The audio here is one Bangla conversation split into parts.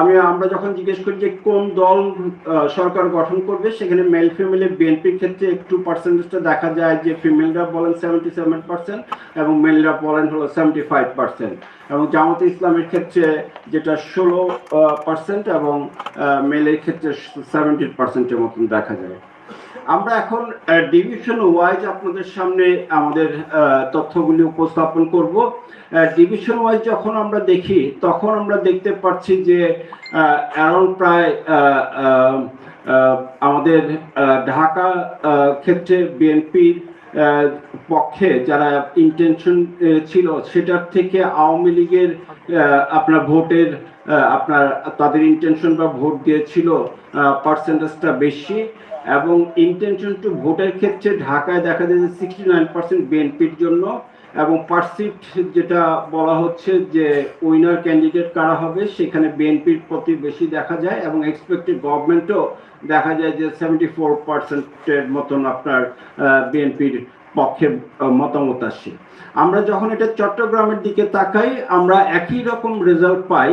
আমি, আমরা যখন জিজ্ঞেস করি যে কোন দল সরকার গঠন করবে, সেখানে মেল ফিমেলে বিএনপির ক্ষেত্রে একটু পার্সেন্টেজটা দেখা যায় যে ফিমেলরা বলেন সেভেন্টি সেভেন পার্সেন্ট এবং মেলরা বলেন হলো সেভেন্টি ফাইভ পার্সেন্ট এবং জামাতে ইসলামের ক্ষেত্রে যেটা ষোলো পার্সেন্ট এবং মেলের ক্ষেত্রে সেভেন্টি পার্সেন্টের মতন দেখা যায়। আমরা এখন ডিভিশন ওয়াইজ আপনাদের সামনে আমাদের তথ্যগুলি উপস্থাপন করব। ডিভিশন ওয়াইজ যখন আমরা দেখি, তখন আমরা দেখতে পাচ্ছি যে অ্যারাউন্ড প্রায় আমাদের ঢাকা ক্ষেত্রে বিএনপির পক্ষে যারা ইন্টেনশন ছিল সেটার থেকে আওয়ামী লীগের আপনার ভোটের আপনার, তাদের ইন্টেনশন বা ভোট দিয়েছিল পার্সেন্টেজটা বেশি এবং ইন্টেনশন টু ভোটের ক্ষেত্রে ঢাকায় দেখা যায় যে সিক্সটি নাইন পার্সেন্ট বিএনপির জন্য এবং পার্সিট যেটা বলা হচ্ছে যে উইনার ক্যান্ডিডেট কারা হবে, সেখানে বিএনপির প্রতি বেশি দেখা যায় এবং এক্সপেক্টেড গভর্নমেন্টও দেখা যায় যে সেভেন্টি ফোর পার্সেন্টের মতন আপনার বিএনপির পক্ষে মতামত আসে। আমরা যখন এটা চট্টগ্রামের দিকে তাকাই, আমরা একই রকম রেজাল্ট পাই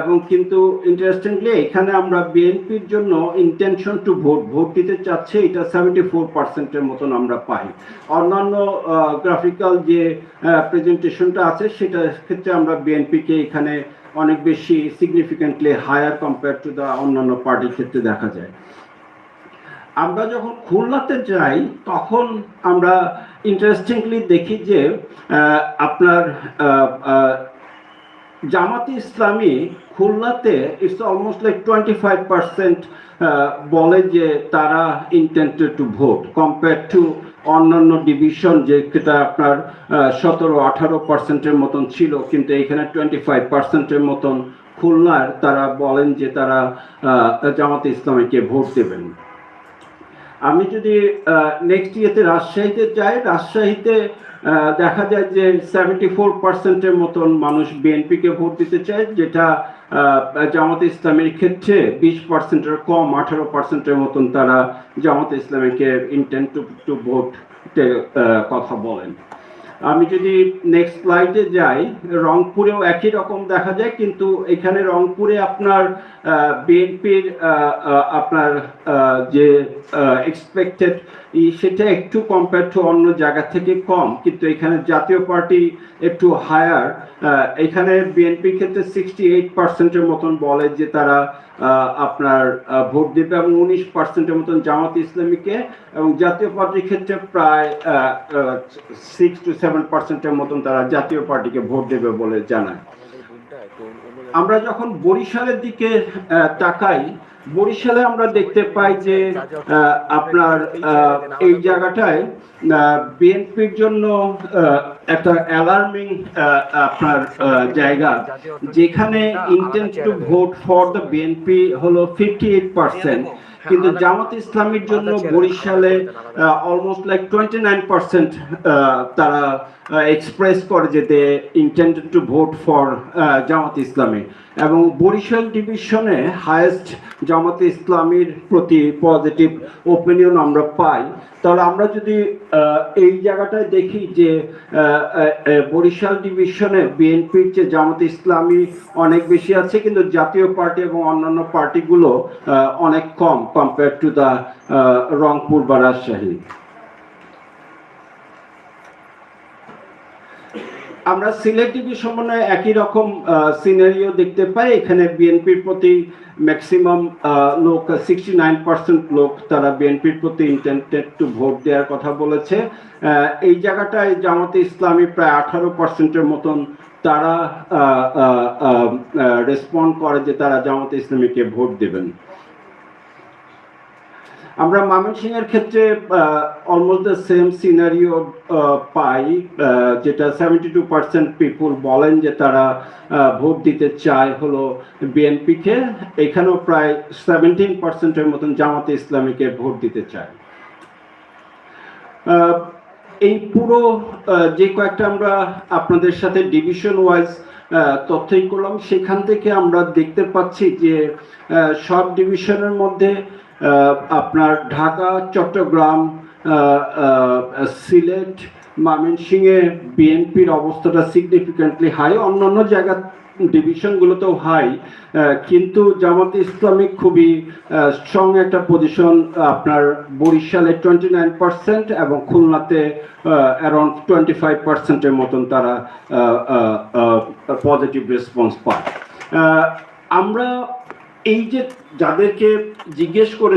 এবং কিন্তু ইন্টারেস্টিংলি এখানে আমরা বিএনপির জন্য ইন্টেনশন টু ভোট ভোট দিতে চাচ্ছে, এটা সেভেন্টি ফোর পার্সেন্টের মতন আমরা পাই। অন্যান্য গ্রাফিক্যাল যে প্রেজেন্টেশনটা আছে সেটার ক্ষেত্রে আমরা বিএনপিকে এখানে অনেক বেশি significantly higher compare to the অন্যান্য পার্টির ক্ষেত্রে দেখা যায়। আমরা যখন খুলনাতে যাই, তখন আমরা ইন্টারেস্টিংলি দেখি যে আপনার জামাতে ইসলামী খুলনাতে it's almost like twenty five percent বলে যে তারা intended to vote compare to অন্যান্য ডিভিশন যেটা আপনার সতেরো, আঠারো পার্সেন্টের মতন ছিল, কিন্তু এখানে টোয়েন্টি ফাইভ পার্সেন্টের মতন খুলনার তারা বলেন যে তারা জামাতে ইসলামীকে ভোট দেবেন। আমি যদি নেক্সট ইয়েতে রাজশাহীতে যাই, রাজশাহীতে দেখা যায় যে সেভেন্টি ফোর পার্সেন্টের মতন মানুষ বিএনপিকে ভোট দিতে চায়, যেটা জামাত ইসলামের ক্ষেত্রে বিশ পার্সেন্টের কম, আঠারো পার্সেন্টের মতন তারা জামাত ইসলামীকে ইন্টেন্ট টু ভোট কথা বলেন। আমি যদি নেক্সট স্লাইডে যাই, রংপুরেও একই রকম দেখা যায়, কিন্তু এখানে রংপুরে আপনার বিএনপির আপনার যে এক্সপেক্টেড সেটা একটু কম্পেয়ার টু অন্য জায়গা থেকে কম, কিন্তু এখানে জাতীয় পার্টি একটু হায়ার এখানে বিএনপির ক্ষেত্রে সিক্সটি এইট পার্সেন্টের মতন বলে যে তারা আপনার ভোট দেবে এবং উনিশ পার্সেন্টের মতন জামাত ইসলামীকে এবং জাতীয় পার্টির ক্ষেত্রে প্রায় সিক্স টু সেভেন পার্সেন্টের মতন তারা জাতীয় পার্টিকে ভোট দেবে বলে জানায়। আমরা যখন বরিশালের দিকে তাকাই, বরিশালে আমরা দেখতে পাই যে আপনার এই জায়গাটায় বিএনপির জন্য একটা অ্যালার্মিং আপনার জায়গা, যেখানে intent to vote for the BNP হলো ফিফটি এইট পার্সেন্ট কিন্তু জামাত ইসলামীর জন্য বরিশালে almost like twenty nine percent তারা এক্সপ্রেস করে যে they intended to vote for Jamaat Islami. এবং বরিশাল ডিভিশনে হায়েস্ট জামাত ইসলামীর প্রতি পজিটিভ ওপিনিয়ন আমরা পাই। তাহলে আমরা যদি এই জায়গাটায় দেখি যে বরিশাল ডিভিশনে বিএনপির যে জামাত ইসলামী অনেক বেশি আছে, কিন্তু জাতীয় পার্টি এবং অন্যান্য পার্টিগুলো অনেক কম কম্পেয়ার টু দ্য রংপুর বা রাজশাহী। আমরা সিলেট ডিভিশনে একই রকম সিনারিও দেখতে পাই। এখানে বিএনপির প্রতি ম্যাক্সিমাম লোক সিক্সটি নাইন পার্সেন্ট লোক তারা বিএনপির প্রতি ইন্টেন্টেড টু ভোট দেওয়ার কথা বলেছে। এই জায়গাটায় জামাতে ইসলামী প্রায় আঠারো পার্সেন্টের মতন তারা রেসপন্ড করে যে তারা জামাতে ইসলামীকে ভোট দেবেন। আমরা ময়মনসিংহের ক্ষেত্রে অলমোস্ট দ্য সেম সিনারিও পাই যেটা সেভেন্টি টু পার্সেন্ট পিপুল বলেন যে তারা ভোট দিতে চায় হলো বিএনপিকে এখানেও প্রায় সেভেন্টিন পার্সেন্টের মতন জামাতে ইসলামীকে ভোট দিতে চায়। এই পুরো যে কয়েকটা আমরা আপনাদের সাথে ডিভিশন ওয়াইজ তথ্যই করলাম, সেখান থেকে আমরা দেখতে পাচ্ছি যে সব ডিভিশনের মধ্যে আপনার ঢাকা, চট্টগ্রাম সিলেট, ময়মনসিংহে বিএনপির অবস্থাটা সিগনিফিকেন্টলি হাই অন্যান্য জায়গা ডিভিশনগুলোতেও হাই কিন্তু জামাত ইসলামিক খুবই স্ট্রং একটা পজিশন আপনার বরিশালে টোয়েন্টি নাইন পার্সেন্ট এবং খুলনাতে অ্যারাউন্ড টোয়েন্টি ফাইভ পার্সেন্টের মতন তারা পজিটিভ রেসপন্স পায়। আমরা এই যে যাদেরকে জিজ্ঞেস করে